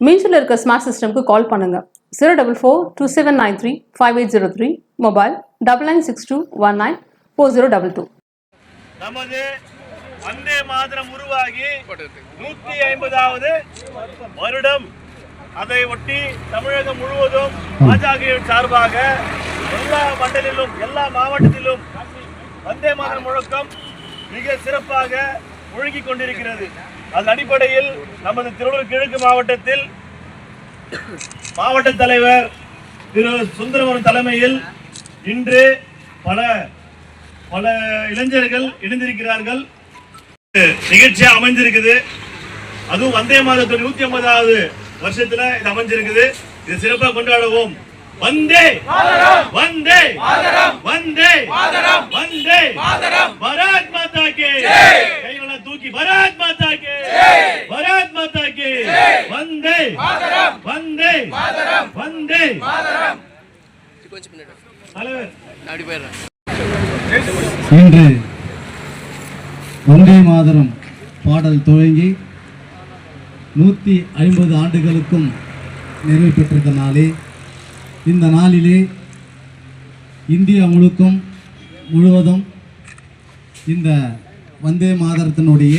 மீன்ஸில் இருக்க ஸ்மார்ட் சிஸ்டம்க்கு கால் பண்ணுங்கள் zero double four two seven nine three five eight zero three mobile double nine six two one nine four zero double two நமது வந்தே மாதரம் உருவாகி நூற்றி ஐம்பதாவது வருடம். அதை ஒட்டி தமிழகம் முழுவதும் பாஜக சார்பாக எல்லா மண்டலிலும் எல்லா மாவட்டத்திலும் வந்தே மாதரம் முழக்கம் மிக சிறப்பாக முழங்கிக் கொண்டிருக்கிறது. அதன் அடிப்படையில் நமது திருவள்ளூர் கிழக்கு மாவட்டத்தில் மாவட்ட தலைவர் திரு சுந்தரவன் தலைமையில் இன்று பல பல இளைஞர்கள் இணைந்திருக்கிறார்கள். நிகழ்ச்சியாக அமைஞ்சிருக்குது அதுவும் வந்தே மாதத்தோட நூத்தி ஐம்பதாவது வருஷத்துல இது அமைஞ்சிருக்குது. இது சிறப்பாக கொண்டாடுவோம். வந்தே. வந்தே. வந்தே. வந்தே. பராத் மாதா கே. கைகளை தூக்கி பராத் மாதா கே. பராத் மாதா கே. வந்தே. வந்தே. வந்தே. இன்று வந்தே மாதரம் பாடல் துவங்கி நூற்றி ஐம்பது ஆண்டுகளுக்கும் நிறைவு பெற்றிருந்த நாளே இந்த நாளிலே இந்தியா முழுக்கும் முழுவதும் இந்த வந்தே மாதரத்தினுடைய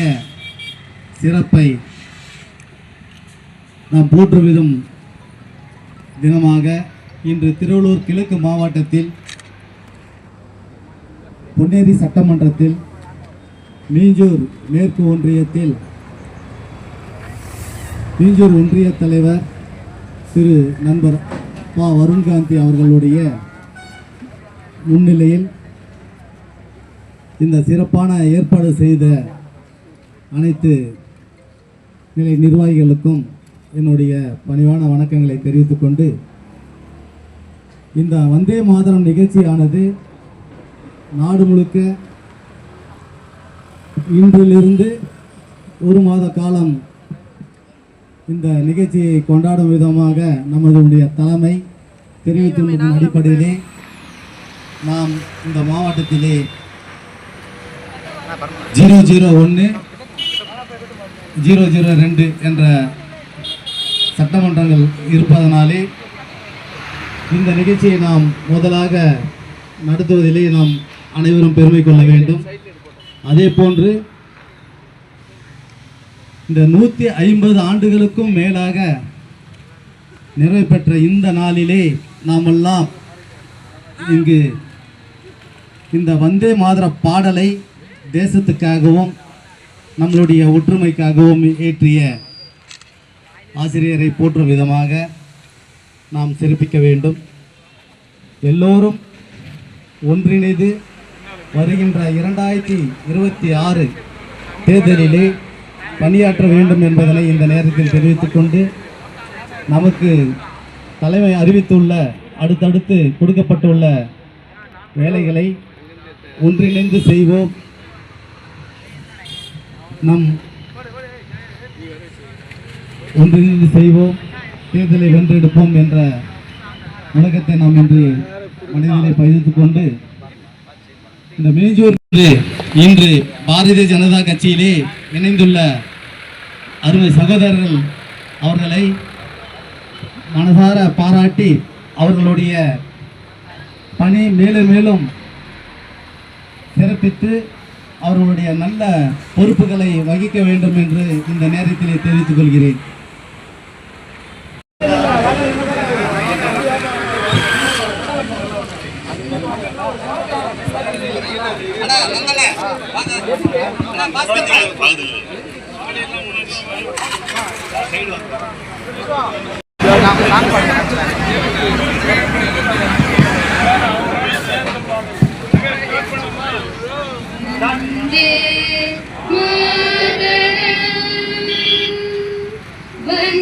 சிறப்பை நாம் போற்றுவிடும் தினமாக இன்று திருவள்ளூர் கிழக்கு மாவட்டத்தில் பொன்னேரி சட்டமன்றத்தில் மீஞ்சூர் மேற்கு ஒன்றியத்தில் மீஞ்சூர் ஒன்றிய தலைவர் திரு நண்பர் பா வருண்காந்தி அவர்களுடைய முன்னிலையில் இந்த சிறப்பான ஏற்பாடு செய்த அனைத்து நிலை நிர்வாகிகளுக்கும் என்னுடைய பணிவான வணக்கங்களை தெரிவித்துக்கொண்டு இந்த வந்தே மாதரம் நிகழ்ச்சியானது நாடு முழுக்க இன்றிலிருந்து ஒரு மாத காலம் இந்த நிகழ்ச்சியை கொண்டாடும் விதமாக நமதுடைய தலைமை தெரிவித்துள்ளதன் அடிப்படையிலே நாம் இந்த மாவட்டத்திலே ஜீரோ ஜீரோ ஒன்று ஜீரோ ஜீரோ ரெண்டு என்ற சட்டமன்றங்கள் இருப்பதனாலே இந்த நிகழ்ச்சியை நாம் முதலாக நடத்துவதிலே நாம் அனைவரும் பெருமை கொள்ள வேண்டும். அதே போன்று இந்த நூற்றி ஐம்பது ஆண்டுகளுக்கும் மேலாக நிறைவு பெற்ற இந்த நாளிலே நாமெல்லாம் இங்கு இந்த வந்தே மாதர பாடலை தேசத்துக்காகவும் நம்மளுடைய ஒற்றுமைக்காகவும் ஏற்றிய ஆசிரியரை போற்றும் விதமாக நாம் சிறப்பிக்க வேண்டும். எல்லோரும் ஒன்றிணைந்து வருகின்ற இரண்டாயிரத்தி இருபத்தி ஆறு தேர்தலிலே பணியாற்ற வேண்டும் என்பதனை இந்த நேரத்தில் தெரிவித்துக் கொண்டு நமக்கு தலைமை அறிவித்துள்ள அடுத்தடுத்து கொடுக்கப்பட்டுள்ள வேலைகளை ஒன்றிணைந்து செய்வோம். நம் ஒன்றிணைந்து செய்வோம். தேர்தலை வென்றெடுப்போம் என்ற முழக்கத்தை நாம் இன்று மனிதனை பகிர்ந்து கொண்டு இந்த மேஞ்சூர் இன்று பாரதிய ஜனதா கட்சியிலே இணைந்துள்ள அருமை சகோதரர்கள் அவர்களை மனசார பாராட்டி அவர்களுடைய பணி மேலும் மேலும் சிறப்பித்து அவர்களுடைய நல்ல பொறுப்புகளை வகிக்க வேண்டும் என்று இந்த நேரத்தில் தெரிவித்துக் கொள்கிறேன். அண்ணா வந்தே மகன்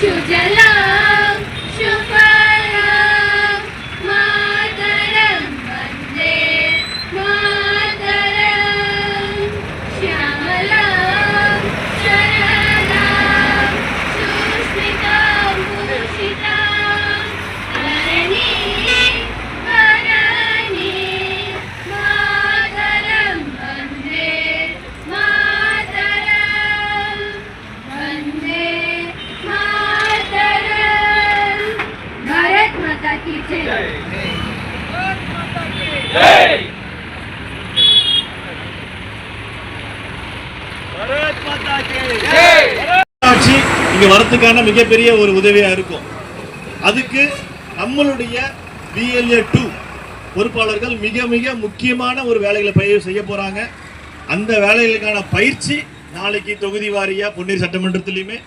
修剪了。இங்க மிகப்பெரிய ஒரு உதவியா இருக்கும். அதுக்கு நம்மளுடைய பிஎல்ஏ டூ பொறுப்பாளர்கள் மிக மிக முக்கியமான ஒரு வேலைகளை பயிர் செய்ய போறாங்க. அந்த வேலைகளுக்கான பயிற்சி நாளைக்கு தொகுதி வாரியா பொன்னீர் சட்டமன்றத்திலையுமே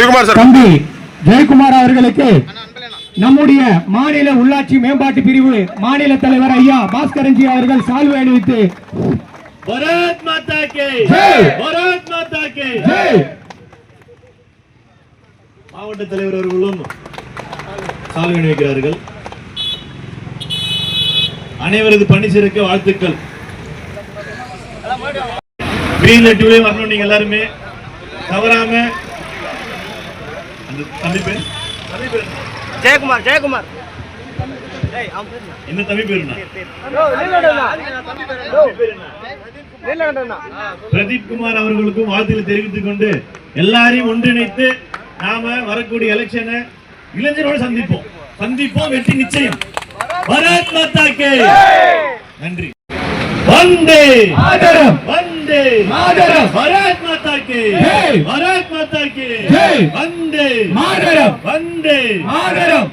சிவகுமார் சார். தம்பி ஜெயக்குமார் அவர்களுக்கு நம்முடைய மாநில உள்ளாட்சி மேம்பாட்டு பிரிவு மாநில தலைவர் ஐயா பாஸ்கரன்ஜி அவர்கள் சால்வை அணிவித்து பரத் மாதா கே. ஜெய்! பரத் மாதா கே. ஜெய்! மாவட்ட தலைவர் அவர்களும் சால்வை வைக்கிறார்கள் அனைவரது பணி சிறக்க வாழ்த்துக்கள். வரணும் நீங்க எல்லாருமே. தவறாம தம்பி பேர்? தம்பி பேர்? என்ன? ஜெயக்குமார். ஜெயக்குமார் என்ன? தம்பி பேர்? பிரதீப் குமார் அவர்களுக்கும் வாழ்த்துக்களை தெரிவித்துக் கொண்டு எல்லாரையும் ஒன்றிணைத்து நாம வரக்கூடிய எலெக்ஷனை இளைஞரோடு சந்திப்போம். சந்திப்போம் வெற்றி நிச்சயம். பாரத் மாதா கே நன்றி. வந்தே. மாதரம் வந்தே. மாதரம் பாரத் மாதா கே ஜெய்! பாரத் மாதா கே ஜெய்! வந்தே மாதரம் வந்தே மாதரம்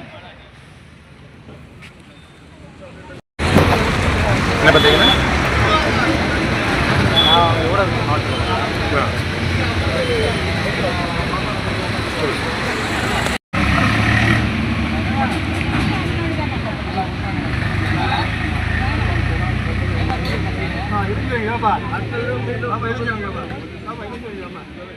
என்ன பார்த்தீங்கன்னா 老板老板要不要买老板要不要买